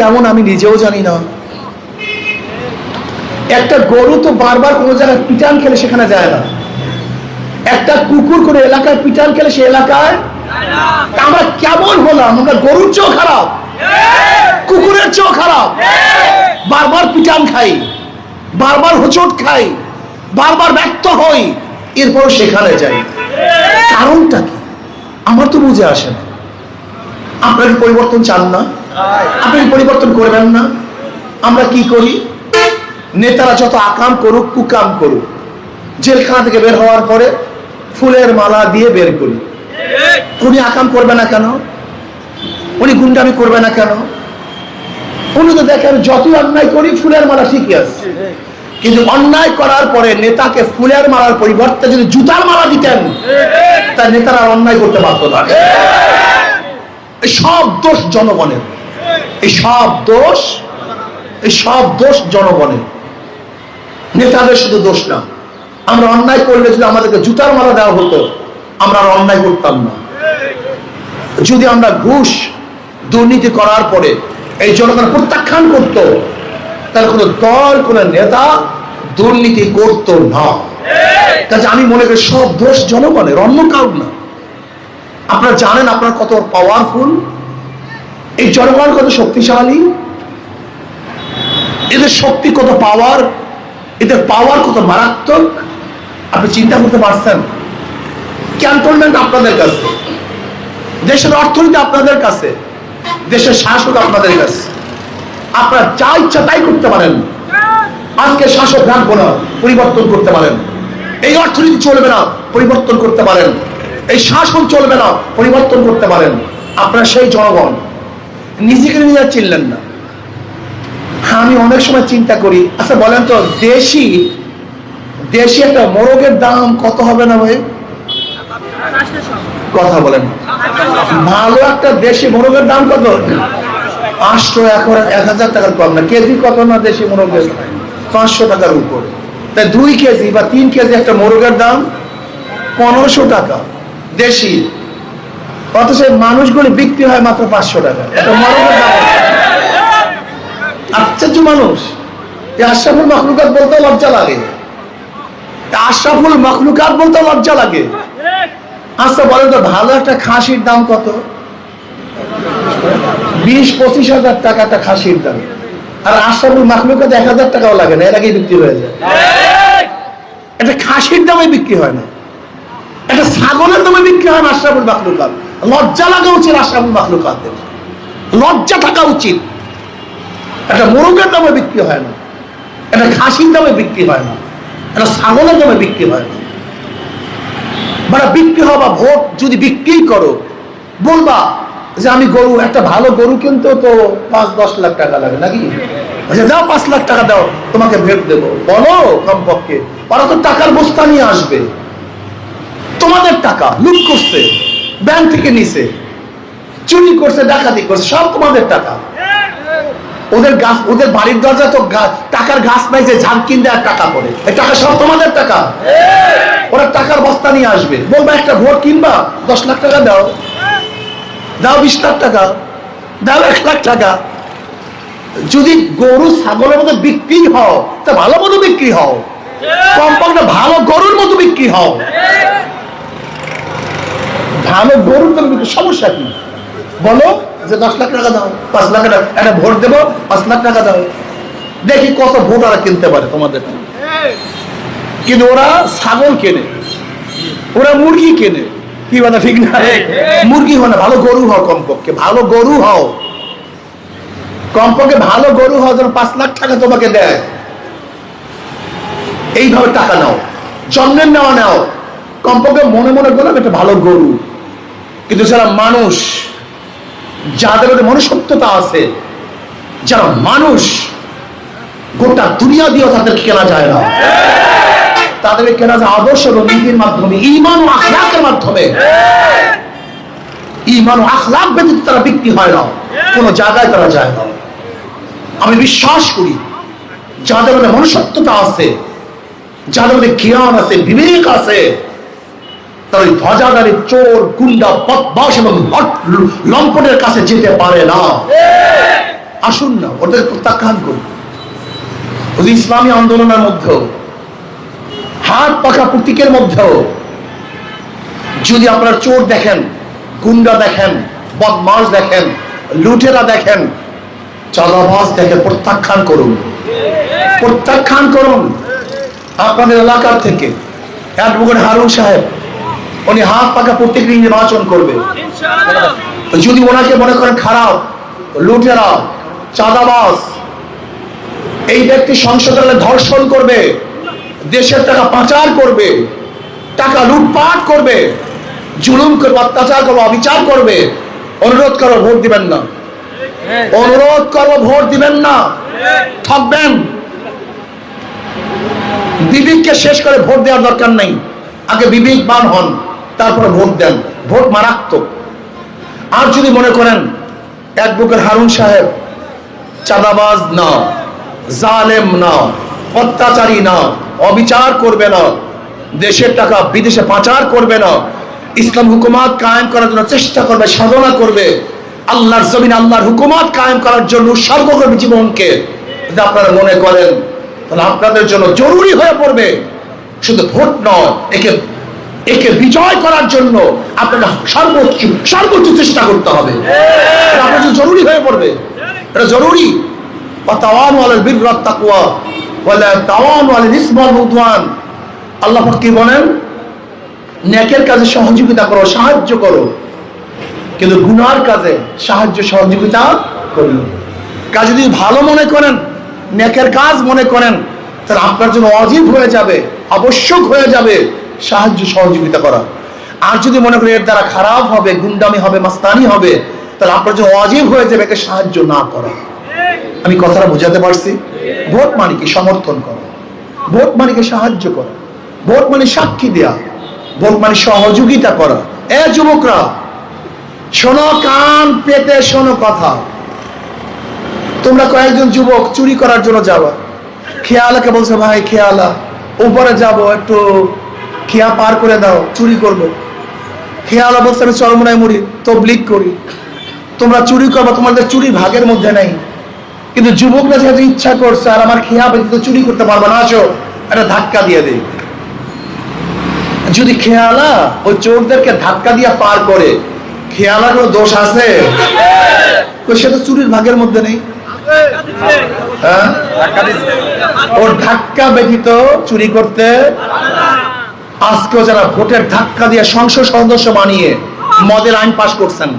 কেমন আমি নিজেও জানি না। একটা গরু তো বারবার কোনো জায়গায় পিটান খেলে সেখানে যায় না। একটা কুকুর কোনো এলাকায় পিটান খেলে সে এলাকায় আমরা কেমন হলাম? আমরা গরুর চেয়েও খারাপ। কুকুরের চেয়েও খারাপ। বারবার পিটান খাই, বারবার হোঁচট খাই, বারবার ব্যর্থ হই এরপর সেখানে যাই। কারণটা কি? আমার তো বুঝে আসে না। আপনার পরিবর্তন চান না? আপনি পরিবর্তন করবেন না। আমরা কি করি? নেতারা যত আকাম করুক, কুকাম করুক। জেলখানা থেকে বের হওয়ার পরে ফুলের মালা দিয়ে বের করি। উনি আকাম করবে না কেন? উনি গুন্ডামি করবে না কেন? উনি তো দেখেন, যতই অন্যায় করি, ফুলের মালা ঠিকই আছে। কিন্তু অন্যায় করার পরে নেতাকে ফুলের মালার পরিবর্তে যদি জুতার মালা দিতেন তার নেতারা অন্যায় করতে পারতো না। সব দোষ জনগণের। এই সব দোষ, এই সব দোষ জনগণের নেতাদের শুধু দোষ না। আমরা অন্যায় করলে যদি আমাদেরকে জুতার মালা দেওয়া হতো, আমরা আর অন্যায় করতাম না। যদি আমরা ঘুষ, দুর্নীতি করার পরে এই জনগণ প্রত্যাখ্যান করত, তাহলে কোনো দল, কোনো নেতা দুর্নীতি করত না। কাজে আমি মনে করি সব দোষ জনগণের, অন্য কারণ না। আপনারা জানেন আপনার কত পাওয়ারফুল এই জনগণ কত শক্তিশালী? এদের শক্তি কত পাওয়ার এদের পাওয়ার কত মারাত্মক? আপনি চিন্তা করতে পারছেন? ক্যান্টনমেন্ট আপনাদের কাছে। দেশের অর্থনীতি আপনাদের কাছে। দেশের শাসক আপনাদের কাছে। আপনারা যা ইচ্ছা তাই করতে পারেন। আজকে শাসক রাখব না পরিবর্তন করতে পারেন। এই অর্থনীতি চলবে না, পরিবর্তন করতে পারেন। এই শাসন চলবে না, পরিবর্তন করতে পারেন। আপনারা সেই জনগণ। নিজেকে নিজে চিনলেন না। আমি অনেক সময় চিন্তা করি আচ্ছা বলেন তো, দেশি দেশি একটা মোরগের দাম কত হবে না ভাই? কথা বলেন। ভালো একটা দেশি মোরগের দাম কত? পাঁচশো এখন এক হাজার টাকার কম না। কেজি কত না দেশি মোরগের? পাঁচশো টাকার উপর। তাই দুই কেজি বা তিন কেজি একটা মোরগের দাম পনেরোশো টাকা। দেশি। অথচ মানুষগুলি বিক্রি হয় মাত্র পাঁচশো টাকা। আশ্চর্য মানুষ। এই আশরাফুল মখলুকাত বলতে লজ্জা লাগে। আশরাফুল মখলুকাত বলতে লজ্জা লাগে। আচ্ছা বলেন তো, ভালো একটা খাসির দাম কত? বিশ, পঁচিশ হাজার টাকা একটা খাসির দাম। আর আশরাফুল মখলুকাত এক হাজার টাকাও লাগে না, এর আগেই বিক্রি হয়ে যায়। একটা খাসির দামে বিক্রি হয় না। একটা ছাগলের দামে বিক্রি হয় না আশরাফুল মখলুকাত। লজ্জা লাগা উচিত আশরাফুল মখলুকাতের লজ্জা থাকা উচিত। একটা মোরগের দামে বিক্রি হয় না। একটা খাসির দামে বিক্রি হয় না। একটা ছাগলের দামে বিক্রি হয় না। মানে বিক্রি হওয়া ভোট যদি বিক্রি করো, বলবা যে আমি গরু, একটা ভালো গরু কিনতে তো পাঁচ, দশ লাখ টাকা লাগে নাকি? আচ্ছা দাও পাঁচ লাখ টাকা দাও, তোমাকে ভেট দেবো। বলো কমপক্ষে। ওরা তো টাকার বস্তা নিয়ে আসবে। তোমাদের টাকা, লুট করছে। ব্যাংক থেকে নিছে। চুরি করছে, ডাকাতি করছে, সব তোমাদের টাকা। ওদের গাছ, ওদের বাড়ির দরজা তো টাকার গাছ নাই যে ঝাড় কিনতে আর টাকা পড়ে। এই টাকা সব তোমাদের টাকা। ওরা টাকার বস্তা নিয়ে আসবে। বলবা, একটা ভোট কিনবা, দশ লাখ টাকা দাও। দাও বিশ লাখ টাকা। দাও এক লাখ টাকা। যদি গরু, ছাগলের মতো বিক্রি হও, তা ভালো মতো বিক্রি হও। কম্পাউন্ডে ভালো গরুর মতো বিক্রি হও। ভালো গরুর বিক্রি সমস্যা কি? বলো। যে দশ লাখ টাকা দাও পাঁচ লাখ টাকা একটা ভোট দেবো পাঁচ লাখ টাকা দাও। দেখি কত ভোট ওরা কিনতে পারে তোমাদের। কিন্তু ওরা ছাগল কেনে। ওরা মুরগি কেনে। কি বলে ঠিক না? মুরগি হয় না ভালো গরু হও কমপক্ষে ভালো গরু হও। কমপক্ষে ভালো গরু হও যেন পাঁচ লাখ টাকা তোমাকে দেয়। এইভাবে টাকা নাও। জন্মের নেওয়া নাও। কমপক্ষে মনে মনে করলাম একটা ভালো গরু। কিন্তু যারা মানুষ, যাদের মধ্যে মনুষ্যত্বতা আছে, যারা মানুষ, গোটা দুনিয়া দিয়েও তাদের কেনা যায় না। তাদেরকে কেনা যায় আদর্শ এবং নীতির মাধ্যমে ইমান ও আখলাকের মাধ্যমে। ইমান ও আখলাক ব্যতীত তারা বিক্রি হয় না, কোন জায়গায় তারা যায় না। আমি বিশ্বাস করি, যাদের মধ্যে মনুষ্যত্বতা আছে, যাদের মধ্যে জ্ঞান আছে, বিবেক আছে তার ওই চোর, গুন্ডা বদমাস এবং কাছে যেতে পারে না। আসুন না, ওদের প্রত্যাখ্যান করুন ওদের ইসলামী আন্দোলনের মধ্যেও, হাত পাকা প্রতীকের মধ্যেও, যদি আপনার চোর দেখেন, গুন্ডা দেখেন বদমাস দেখেন, লুটেরা দেখেন, চাঁদাবাজ দেখেন প্রত্যাখ্যান করুন। প্রত্যাখ্যান করুন। আপনাদের এলাকার থেকে, অ্যাডভোকেট হারুন সাহেব উনি হাত পাকা প্রত্যেক দিন নির্বাচন করবে। যদি ওনাকে মনে করেন খারাপ লুটেরা চাঁদাবাজ এই ব্যক্তি সংসদে ধর্ষণ করবে দেশের টাকা পাচার করবে টাকা লুটপাট করবে জুলুম করবে অত্যাচার করবে অবিচার করবে অনুরোধ করো ভোট দিবেন না। অনুরোধ করব ভোট দিবেন না। থাকবেন। বিবেককে শেষ করে ভোট দেওয়ার দরকার নেই। আগে বিবেকবান হন। তারপরে ভোট দেন। ভোট মারাত্মক। আর যদি মনে করেন অ্যাডভোকেট হারুন সাহেব চাঁদাবাজ না, জালেম না, অত্যাচারী না, অবিচার করবে না, দেশের টাকা বিদেশে পাচার করবে না, ইসলাম হুকুমাত কায়েম করার জন্য চেষ্টা করবে, সাধনা করবে, আল্লাহর জমিন, আল্লাহর হুকুমাত কায়েম করার জন্য উৎসর্গ জীবনকে যদি আপনারা মনে করেন, তাহলে আপনাদের জন্য জরুরি হয়ে পড়বে। শুধু ভোট নয়, একে একে বিজয় করার জন্য আপনাকে সর্বোচ্চ সর্বোচ্চ চেষ্টা করতে হবে। আপনার জন্য জরুরি হয়ে পড়বে। এটা জরুরি। সহযোগিতা করো, সাহায্য করো। কাজে সাহায্য, সহযোগিতা যদি ভালো মনে করেন, নেকের কাজ মনে করেন, তাহলে আপনার জন্য অজীব হয়ে যাবে, আবশ্যক হয়ে যাবে। সাহায্য সহযোগিতা করা। আর যদি মনে করেন এর দ্বারা খারাপ হবে, গুন্ডামি হবে, মাস্তানি হবে, তাহলে আপনার জন্য অজীব হয়ে যাবে, একে সাহায্য না করা। আমি কথাটা বোঝাতে পারছি? ভোট মানে কি সমর্থন করা। ভোট মানে কি সাহায্য করা। ভোট মানে সাক্ষী দেয়া। ভোট মানে সহযোগিতা করা। এ যুবকরা, শোনো কান পেতে, শোনো কথা। তোমরা কয়েকজন যুবক চুরি করার জন্য যাবা। খেয়ালাকে বলছে, ভাই, খেয়ালা, উপরে যাব, একটু খেয়া পার করে দাও, চুরি করব। খেয়াল বলছে আমি চরমনায় মরি তবলিক করি। তোমরা চুরি করবা তোমাদের চুরি ভাগের মধ্যে নেই। কিন্তু যুবকরা যেহেতু ইচ্ছা করছে, আর আমার খেয়া ব্যতীত চুরি করতে পারবে না, আসো, একটা ধাক্কা দিয়ে দেই। যদি খেয়ালা ওই চোরদেরকে ধাক্কা দিয়ে পার করে, খেয়ালার কোনো দোষ আছে? সে তো চুরির ভাগের মধ্যে নেই। হ্যাঁ? ওর ধাক্কা ব্যতীত চুরি করতে আজকেও যারা ভোটের ধাক্কা দিয়ে সংসদ সদস্য বানিয়ে মদের আইন পাশ করছেন,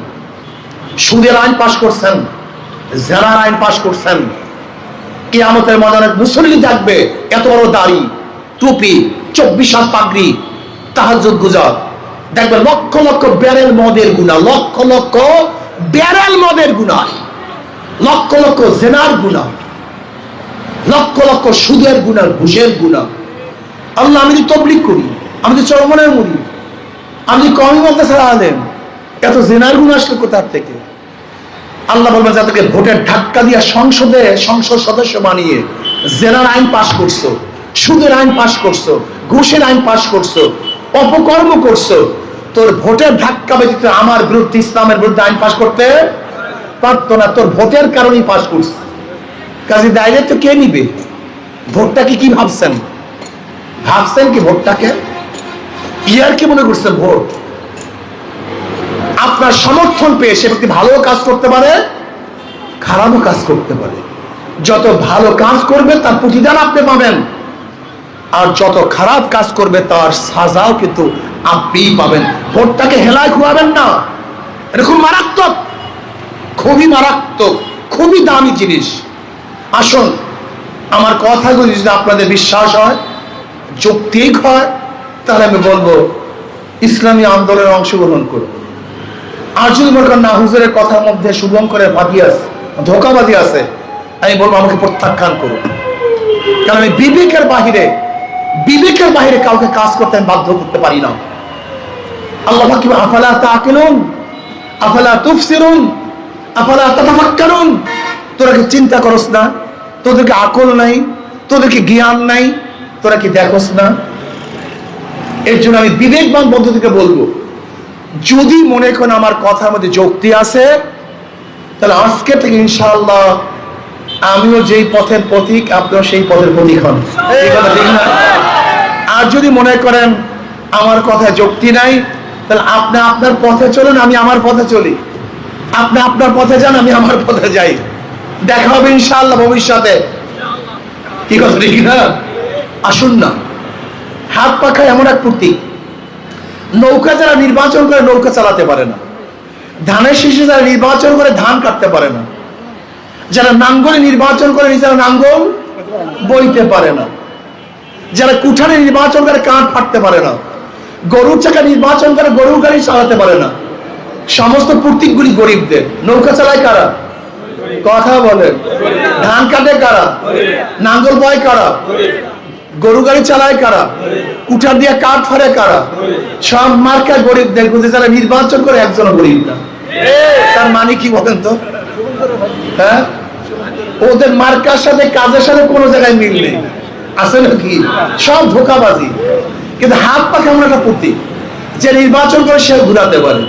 সুদের আইন পাশ করছেন জেনার আইন পাশ করছেন, কিয়ামতের ময়দানে মুসল্লি থাকবে এত বড় দাড়ি, টুপি, চব্বিশ হাত পাগড়ি তাহার তাহাজুদ গুজার দেখবে লক্ষ লক্ষ ব্যারেল মদের গুণা লক্ষ লক্ষ ব্যারেল মদের গুণা লক্ষ লক্ষ জেনার গুণা লক্ষ লক্ষ সুদের গুণা ঘুষের গুণা আল্লাহ আমি তবলিক করি আমি তো চরমনের মরি আমি কমই বলতে ছাড়া আলেন এত জেনার গুণ আসলো কোথার থেকে? আল্লাহ বলবেন যাদেরকে ভোটের ধাক্কা দিয়ে সংসদে, সংসদ সদস্য বানিয়ে জেনার আইন পাশ করছ, সুদের আইন পাশ করছ, ঘুষের আইন পাশ করছ, অপকর্ম করছ। তোর ভোটের ধাক্কা ব্যতীত আমার বিরুদ্ধে, ইসলামের বিরুদ্ধে আইন পাশ করতে পারতো না। তোর ভোটের কারণেই পাশ করছে। কাজে দায়িত্ব কে নিবে? ভোটটাকে কি ভাবছেন? ভাবছেন কি ভোটটাকে? ইয়ার কি মনে করছে ভোট? আপনার সমর্থন পেয়ে সে ব্যক্তি ভালো কাজ করতে পারে, খারাপও কাজ করতে পারে। যত ভালো কাজ করবে, তার প্রতিদান আপনি পাবেন। আর যত খারাপ কাজ করবে, তার সাজাও কিন্তু আপনিই পাবেন। ভোটটাকে হেলায় খুয়াবেন না। এটা খুব মারাত্মক, খুবই মারাত্মক, খুবই দামি জিনিস। আসুন, আমার কথাগুলি যদি আপনাদের বিশ্বাস হয়, যৌক্তিক হয় তাহলে আমি বলব, ইসলামী আন্দোলনে অংশগ্রহণ করুন আর যদি মনে করেন না হুজুরের কথার মধ্যে শুভঙ্করের ভাবি আছে আছে, আমি বলব আমাকে প্রত্যাখ্যান করুন কারণ আমি বিবেকের বাহিরে বিবেকের বাহিরে কাউকে কাজ করতে আমি বাধ্য করতে পারি না। আল্লাহ কি আফালা তাকিলুন? আফালা তুফসিরুন? আফালা তাতাফাক্কারুন? তোরা কি চিন্তা করস না? তোদেরকে আকল নাই? তোদেরকে জ্ঞান নাই? তোরা কি দেখোস না? এর জন্য আমি বিবেকবান পদ্ধতিকে বলব, যদি মনে করেন আমার কথার মধ্যে যুক্তি আছে, তাহলে আজকে থেকে ইনশাআল্লাহ আমিও যেই পথের প্রতীক, আপনিও সেই পথের প্রতীক হন। কথা আর যদি মনে করেন আমার কথায় যুক্তি নাই, তাহলে আপনি আপনার পথে চলুন, আমি আমার পথে চলি। আপনি আপনার পথে যান, আমি আমার পথে যাই। দেখা হবে ইনশাআল্লাহ ভবিষ্যতে। কি কথা ঠিক না? আসুন না। হাত পাখা এমন এক প্রতীক। নৌকা যারা নির্বাচন করে নৌকা চালাতে পারে না। ধানের শীষে যারা নির্বাচন করে ধান কাটতে পারে না। যারা নাঙ্গলে নির্বাচন করে নিজেরা নাঙ্গল বইতে পারে না। যারা কুঠারে নির্বাচন করে কাঠ ফাটতে পারে না। গরুর চাকা নির্বাচন করে গরুর গাড়ি চালাতে পারে না। সমস্ত প্রতীকগুলি গরিবদের। নৌকা চালায় কারা? কথা বলে ধান কাটে কারা? নাঙ্গল বয় কারা? গরু গাড়ি চালায় কারা? কুঠার দিয়ে কাঠ ফাড়ে কারা? সব মার্কা গরিবদের কিন্তু যারা নির্বাচন করে একজন গরিব না। তার মানে কি বলেন তো? হ্যাঁ? ওদের মার্কার সাথে, কাজের সাথে কোনো জায়গায় মিল নেই। আছে নাকি? সব ধোকাবাজি। কিন্তু হাত পা কেমন একটা প্রতীক যে নির্বাচন করে সে ঘুরাতে পারে।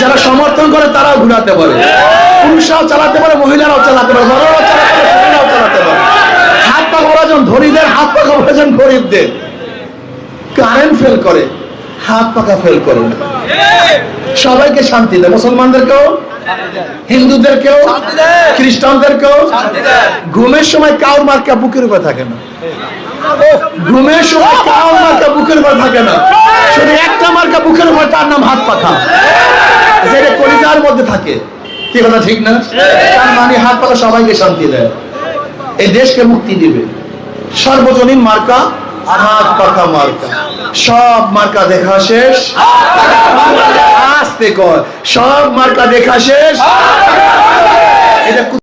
যারা সমর্থন করে তারাও ঘুরাতে পারে। পুরুষরাও চালাতে পারে, মহিলারাও চালাতে পারে ছেলেরাও চালাতে পারে হাত পা ঘোরাজন ধনীদের হাত পা ঘোরাজন গরিবদের। কারেন্ট ফেল করে হাত পাকা ফেল করে না। সবাইকে শান্তি দেয়। মুসলমানদেরকেও হিন্দুদেরকেও খ্রিস্টানদেরকেও ঘুমের সময় কাউর মার্কা বুকের উপর থাকে না। ঘুমের সময় কাউর মার্কা বুকের উপর থাকে না। শুধু একটা মার্কা বুকের উপর তার নাম হাত পাখা। যেটা কলিজার মধ্যে থাকে। কি কথা ঠিক না? তার মানে হাত পাখা সবাইকে শান্তি দেয়। এই দেশকে মুক্তি দিবে। সর্বজনীন মার্কা হাত পাখা মার্কা। সব মার্কা দেখা শেষ। আসতে কর। সব মার্কা দেখা শেষ। এটা